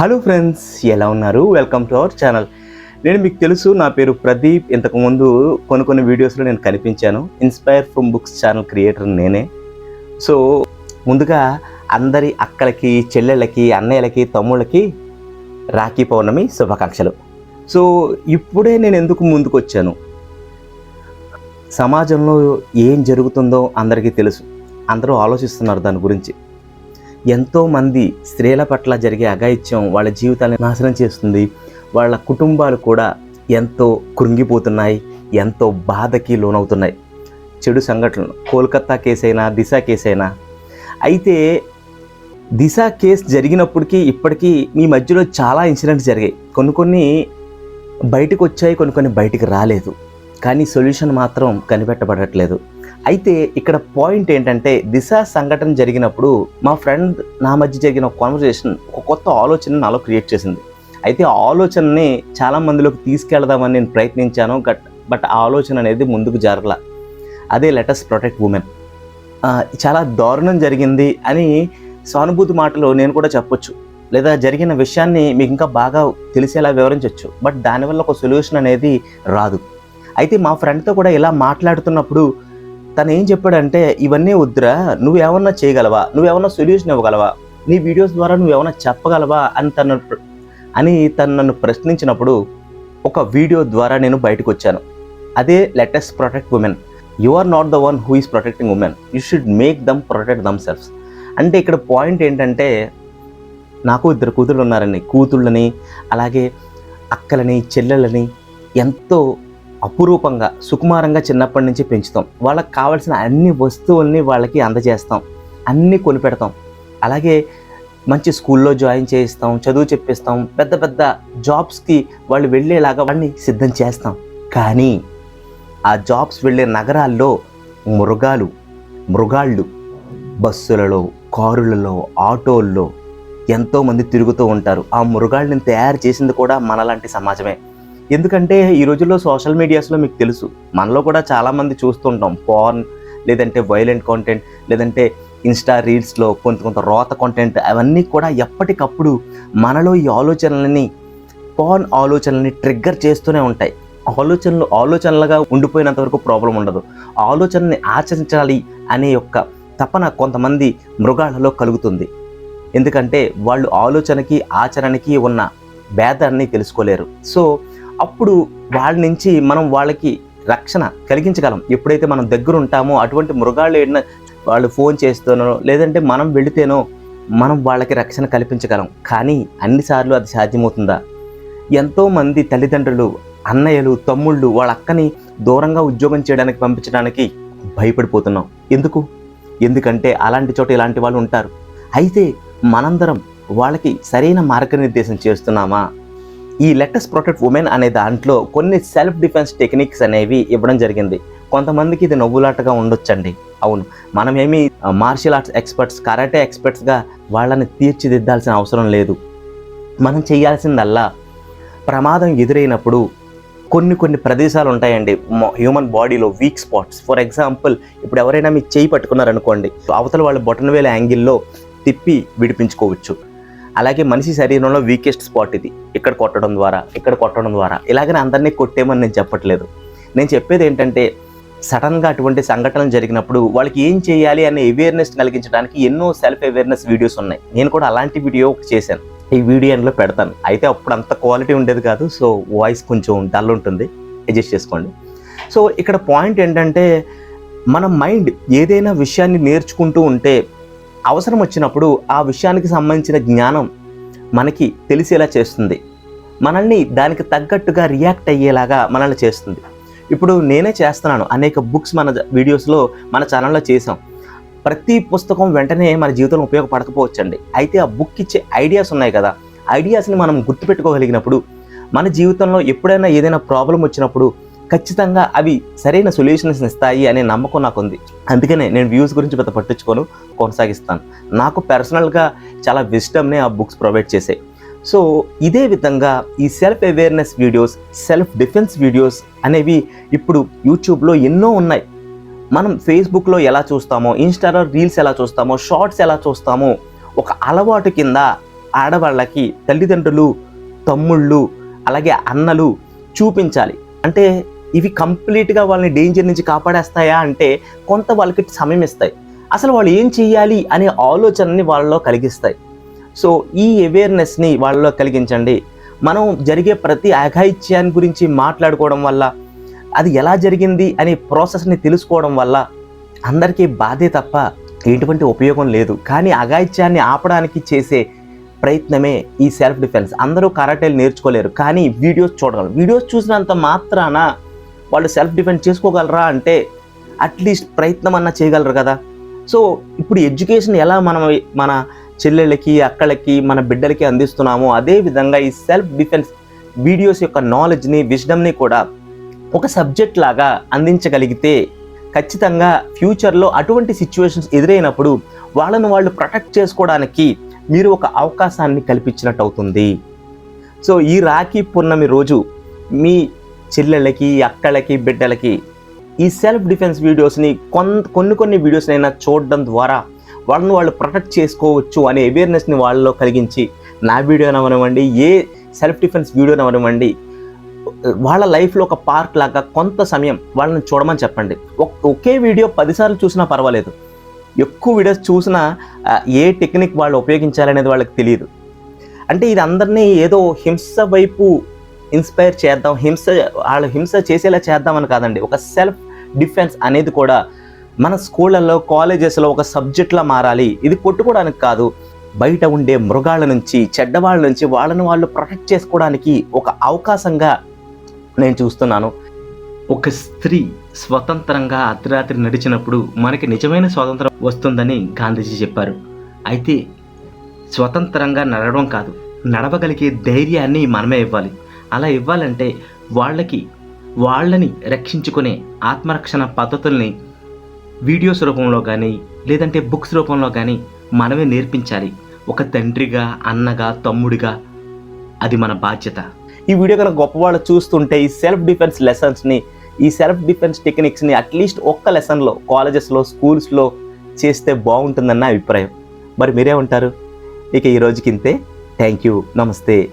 Hello friends ఎలా ఉన్నారు? Welcome to our channel. నేను మీకు తెలుసు నా పేరు ప్రదీప్. ఇంతకుముందు కొన్ని కొన్ని వీడియోస్లో నేను కనిపించాను. Inspire from books channel creator నేనే. సో ముందుగా అందరి అక్కలకి చెల్లెళ్ళకి అన్నయ్యలకి తమ్ముళ్ళకి రాఖీ పౌర్ణమి శుభాకాంక్షలు. సో ఇప్పుడే నేను ఎందుకు ముందుకు వచ్చాను సమాజంలో ఏం జరుగుతుందో అందరికీ తెలుసు. అందరూ ఆలోచిస్తున్నారు దాని గురించి. ఎంతోమంది స్త్రీల పట్ల జరిగే అఘాయిత్యం వాళ్ళ జీవితాన్ని నాశనం చేస్తుంది. వాళ్ళ కుటుంబాలు కూడా ఎంతో కృంగిపోతున్నాయి ఎంతో బాధకి లోనవుతున్నాయి. చెడు సంఘటనలు కోల్కత్తా కేసు అయినా దిశ కేసు అయినా అయితే దిశ కేసు జరిగినప్పటికీ ఇప్పటికీ మీ మధ్యలో చాలా ఇన్సిడెంట్స్ జరిగాయి. కొన్ని కొన్ని బయటకు వచ్చాయి కొన్ని కొన్ని బయటికి రాలేదు. కానీ సొల్యూషన్ మాత్రం కనిపెట్టబడట్లేదు. అయితే ఇక్కడ పాయింట్ ఏంటంటే దిశ సంఘటన జరిగినప్పుడు మా ఫ్రెండ్ నా మధ్య జరిగిన కాన్వర్జేషన్ ఒక కొత్త ఆలోచన నాలో క్రియేట్ చేసింది. అయితే ఆ ఆలోచనని చాలా మందిలోకి తీసుకెళ్దామని నేను ప్రయత్నించాను బట్ బట్ ఆ ఆలోచన అనేది ముందుకు జరగల అదే లెటస్ ప్రొటెక్ట్ ఉమెన్ చాలా దారుణం జరిగింది అని సానుభూతి మాటలు నేను కూడా చెప్పొచ్చు. లేదా జరిగిన విషయాన్ని మీకు ఇంకా బాగా తెలిసేలా వివరించవచ్చు బట్ దానివల్ల ఒక సొల్యూషన్ అనేది రాదు. అయితే మా ఫ్రెండ్తో కూడా ఇలా మాట్లాడుతున్నప్పుడు తను ఏం చెప్పాడంటే ఇవన్నీ వద్దురా నువ్వేమన్నా చేయగలవా? నువ్వేమన్నా సొల్యూషన్ ఇవ్వగలవా? నీ వీడియోస్ ద్వారా నువ్వు ఏమన్నా చెప్పగలవా? అని తను అని తను నన్ను ప్రశ్నించినప్పుడు ఒక వీడియో ద్వారా నేను బయటకు వచ్చాను అదే latest protect women. You are not the one who is protecting women. You should make them protect themselves. అంటే ఇక్కడ పాయింట్ ఏంటంటే నాకు ఇద్దరు కూతుళ్ళు ఉన్నారండి. కూతుళ్ళని అలాగే అక్కలని చెల్లెలని ఎంతో అపురూపంగా సుకుమారంగా చిన్నప్పటి నుంచి పెంచుతాం. వాళ్ళకి కావాల్సిన అన్ని వస్తువుల్ని వాళ్ళకి అందజేస్తాం. అన్నీ కొనిపెడతాం. అలాగే మంచి స్కూల్లో జాయిన్ చేయిస్తాం చదువు చెప్పిస్తాం పెద్ద పెద్ద జాబ్స్కి వాళ్ళు వెళ్ళేలాగా వాళ్ళని సిద్ధం చేస్తాం. కానీ ఆ జాబ్స్ వెళ్ళే నగరాల్లో మృగాలు మృగాళ్ళు బస్సులలో కారులలో ఆటోల్లో ఎంతోమంది తిరుగుతూ ఉంటారు. ఆ మృగాళ్ళని తయారు చేసింది కూడా మనలాంటి సమాజమే. ఎందుకంటే ఈ రోజుల్లో సోషల్ మీడియాస్లో మీకు తెలుసు మనలో కూడా చాలామంది చూస్తుంటాం పార్న్ లేదంటే వైలెంట్ కాంటెంట్ లేదంటే ఇన్స్టా రీల్స్లో కొంత కొంత రోత కాంటెంట్ అవన్నీ కూడా ఎప్పటికప్పుడు మనలో ఈ ఆలోచనలని పాన్ ఆలోచనలని ట్రిగ్గర్ చేస్తూనే ఉంటాయి. ఆలోచనలు ఆలోచనలుగా ఉండిపోయినంత వరకు ప్రాబ్లం ఉండదు. ఆలోచనని ఆచరించాలి అనే యొక్క తపన కొంతమంది మృగాలలో కలుగుతుంది. ఎందుకంటే వాళ్ళు ఆలోచనకి ఆచరణకి ఉన్న భేదాన్ని తెలుసుకోలేరు. సో అప్పుడు వాళ్ళ నుంచి మనం వాళ్ళకి రక్షణ కలిగించగలం. ఎప్పుడైతే మనం దగ్గర ఉంటామో అటువంటి మృగాళ్ళు ఏడిన వాళ్ళు ఫోన్ చేస్తేనో లేదంటే మనం వెళితేనో మనం వాళ్ళకి రక్షణ కల్పించగలం. కానీ అన్నిసార్లు అది సాధ్యమవుతుందా? ఎంతోమంది తల్లిదండ్రులు అన్నయ్యలు తమ్ముళ్ళు వాళ్ళ అక్కని దూరంగా ఉద్యోగం చేయడానికి పంపించడానికి భయపడిపోతున్నాం. ఎందుకు? ఎందుకంటే అలాంటి చోట ఇలాంటి వాళ్ళు ఉంటారు. అయితే మనందరం వాళ్ళకి సరైన మార్గనిర్దేశం చేస్తున్నామా? ఈ లెటర్స్ ప్రొటెక్ట్ ఉమెన్ అనే దాంట్లో కొన్ని సెల్ఫ్ డిఫెన్స్ టెక్నిక్స్ అనేవి ఇవ్వడం జరిగింది. కొంతమందికి ఇది నవ్వులాటగా ఉండొచ్చండి. అవును మనం ఏమి మార్షల్ ఆర్ట్స్ ఎక్స్పర్ట్స్ కరాటే ఎక్స్పర్ట్స్గా వాళ్ళని తీర్చిదిద్దాల్సిన అవసరం లేదు. మనం చేయాల్సిందల్లా ప్రమాదం ఎదురైనప్పుడు కొన్ని కొన్ని ప్రదేశాలు ఉంటాయండి హ్యూమన్ బాడీలో వీక్ స్పాట్స్. ఫర్ ఎగ్జాంపుల్ ఇప్పుడు ఎవరైనా మీ చేయి పట్టుకున్నారనుకోండి అవతల వాళ్ళు బొటన వేల యాంగిల్లో తిప్పి విడిపించుకోవచ్చు. అలాగే మనిషి శరీరంలో వీకెస్ట్ స్పాట్ ఇది. ఇక్కడ కొట్టడం ద్వారా ఇక్కడ కొట్టడం ద్వారా. ఇలాగనే అందరినీ కొట్టేమని నేను చెప్పట్లేదు. నేను చెప్పేది ఏంటంటే సడన్గా అటువంటి సంఘటనలు జరిగినప్పుడు వాళ్ళకి ఏం చేయాలి అనే అవేర్నెస్ కలిగించడానికి ఎన్నో సెల్ఫ్ అవేర్నెస్ వీడియోస్ ఉన్నాయి. నేను కూడా అలాంటి వీడియో ఒకటి చేశాను. ఈ వీడియో పెడతాను. అయితే అప్పుడు అంత క్వాలిటీ ఉండేది కాదు. సో వాయిస్ కొంచెం డల్ ఉంటుంది. అడ్జస్ట్ చేసుకోండి. సో ఇక్కడ పాయింట్ ఏంటంటే మన మైండ్ ఏదైనా విషయాన్ని నేర్చుకుంటూ ఉంటే అవసరం వచ్చినప్పుడు ఆ విషయానికి సంబంధించిన జ్ఞానం మనకి తెలిసేలా చేస్తుంది. మనల్ని దానికి తగ్గట్టుగా రియాక్ట్ అయ్యేలాగా మనల్ని చేస్తుంది. ఇప్పుడు నేనే చేస్తున్నాను. అనేక బుక్స్ మన వీడియోస్లో మన ఛానల్లో చేసాం ప్రతి పుస్తకం వెంటనే మన జీవితంలో ఉపయోగపడకపోవచ్చండి. అయితే ఆ బుక్ ఇచ్చే ఐడియాస్ ఉన్నాయి కదా. ఐడియాస్ని మనం గుర్తుపెట్టుకోగలిగినప్పుడు మన జీవితంలో ఎప్పుడైనా ఏదైనా ప్రాబ్లం వచ్చినప్పుడు ఖచ్చితంగా అవి సరైన సొల్యూషన్స్ ఇస్తాయి అనే నమ్మకం నాకు ఉంది అందుకనే నేను వ్యూస్ గురించి పెద్ద పట్టించుకోను కొనసాగిస్తాను. నాకు పర్సనల్గా చాలా విస్టమ్నే ఆ బుక్స్ ప్రొవైడ్ చేసాయి. సో ఇదే విధంగా ఈ self awareness videos self defence videos అనేవి ఇప్పుడు యూట్యూబ్లో ఎన్నో ఉన్నాయి. మనం ఫేస్బుక్లో ఎలా చూస్తామో ఇన్స్టాలో రీల్స్ ఎలా చూస్తామో షార్ట్స్ ఎలా చూస్తామో ఒక అలవాటు కింద ఆడవాళ్ళకి తల్లిదండ్రులు తమ్ముళ్ళు అలాగే అన్నలు చూపించాలి. అంటే ఇవి కంప్లీట్గా వాళ్ళని డేంజర్ నుంచి కాపాడేస్తాయా అంటే కొంత వాళ్ళకి సమయం ఇస్తాయి. అసలు వాళ్ళు ఏం చేయాలి అనే ఆలోచనని వాళ్ళలో కలిగిస్తాయి. సో ఈ అవేర్నెస్ని వాళ్ళలో కలిగించండి. మనం జరిగే ప్రతి అఘాయిత్యాన్ని గురించి మాట్లాడుకోవడం వల్ల అది ఎలా జరిగింది అనే ప్రాసెస్ని తెలుసుకోవడం వల్ల అందరికీ బాధే తప్ప ఎటువంటి ఉపయోగం లేదు. కానీ అఘాయిత్యాన్ని ఆపడానికి చేసే ప్రయత్నమే ఈ సెల్ఫ్ డిఫెన్స్ అందరూ కరాటేలు నేర్చుకోలేరు. కానీ వీడియోస్ చూడగలరు. వీడియోస్ చూసినంత మాత్రాన వాళ్ళు సెల్ఫ్ డిఫెండ్ చేసుకోగలరా అంటే అట్లీస్ట్ ప్రయత్నం అన్నా చేయగలరు కదా. సో ఇప్పుడు ఎడ్యుకేషన్ ఎలా మనం మన చెల్లెళ్ళకి అక్కలకి మన బిడ్డలకి అందిస్తున్నామో అదేవిధంగా ఈ సెల్ఫ్ డిఫెన్స్ వీడియోస్ యొక్క నాలెడ్జ్ని విజ్డమ్ని కూడా ఒక సబ్జెక్ట్ లాగా అందించగలిగితే ఖచ్చితంగా ఫ్యూచర్లో అటువంటి సిచ్యువేషన్స్ ఎదురైనప్పుడు వాళ్ళను వాళ్ళు ప్రొటెక్ట్ చేసుకోవడానికి మీరు ఒక అవకాశాన్ని కల్పించినట్టు అవుతుంది. సో ఈ రాఖీ పూర్ణమి రోజు మీ చెల్లెళ్ళకి అక్కలకి బిడ్డలకి. ఈ సెల్ఫ్ డిఫెన్స్ వీడియోస్ని కొంత కొన్ని కొన్ని వీడియోస్నైనా చూడడం ద్వారా వాళ్ళని వాళ్ళు ప్రొటెక్ట్ చేసుకోవచ్చు అనే అవేర్నెస్ని వాళ్ళలో కలిగించి నా వీడియో అవనివ్వండి ఏ సెల్ఫ్ డిఫెన్స్ వీడియోనవనివ్వండి వాళ్ళ లైఫ్లో ఒక పార్క్ లాగా కొంత సమయం వాళ్ళని చూడమని చెప్పండి. ఒకే వీడియో పదిసార్లు చూసినా పర్వాలేదు. ఎక్కువ వీడియోస్ చూసినా ఏ టెక్నిక్ వాళ్ళు ఉపయోగించాలనేది వాళ్ళకి తెలియదు. అంటే ఇది అందరినీ ఏదో హింస వైపు ఇన్స్పైర్ చేద్దాం హింస వాళ్ళు హింస చేసేలా చేద్దామని కాదండి. ఒక సెల్ఫ్ డిఫెన్స్ అనేది కూడా మన స్కూళ్ళల్లో కాలేజెస్లో ఒక సబ్జెక్ట్లా మారాలి. ఇది కొట్టుకోవడానికి కాదు. బయట ఉండే మృగాల నుంచి చెడ్డవాళ్ళ నుంచి వాళ్ళని వాళ్ళు ప్రొటెక్ట్ చేసుకోవడానికి ఒక అవకాశంగా నేను చూస్తున్నాను. ఒక స్త్రీ స్వతంత్రంగా అర్ధరాత్రి నడిచినప్పుడు మనకి నిజమైన స్వాతంత్రం వస్తుందని గాంధీజీ చెప్పారు. అయితే స్వతంత్రంగా నడవడం కాదు నడవగలిగే ధైర్యాన్ని మనమే ఇవ్వాలి. అలా ఇవ్వాలంటే వాళ్ళకి వాళ్ళని రక్షించుకునే ఆత్మరక్షణ పద్ధతుల్ని వీడియోస్ రూపంలో కానీ లేదంటే బుక్స్ రూపంలో కానీ మనమే నేర్పించాలి. ఒక తండ్రిగా అన్నగా తమ్ముడిగా అది మన బాధ్యత. ఈ వీడియో కనుక గొప్పవాళ్ళు చూస్తుంటే ఈ సెల్ఫ్ డిఫెన్స్ లెసన్స్ని ఈ సెల్ఫ్ డిఫెన్స్ టెక్నిక్స్ని అట్లీస్ట్ ఒక్క లెసన్లో కాలేజెస్లో స్కూల్స్లో చేస్తే బాగుంటుందన్న అభిప్రాయం. మరి మీరే ఉంటారు ఇక ఈ థ్యాంక్ యూ నమస్తే.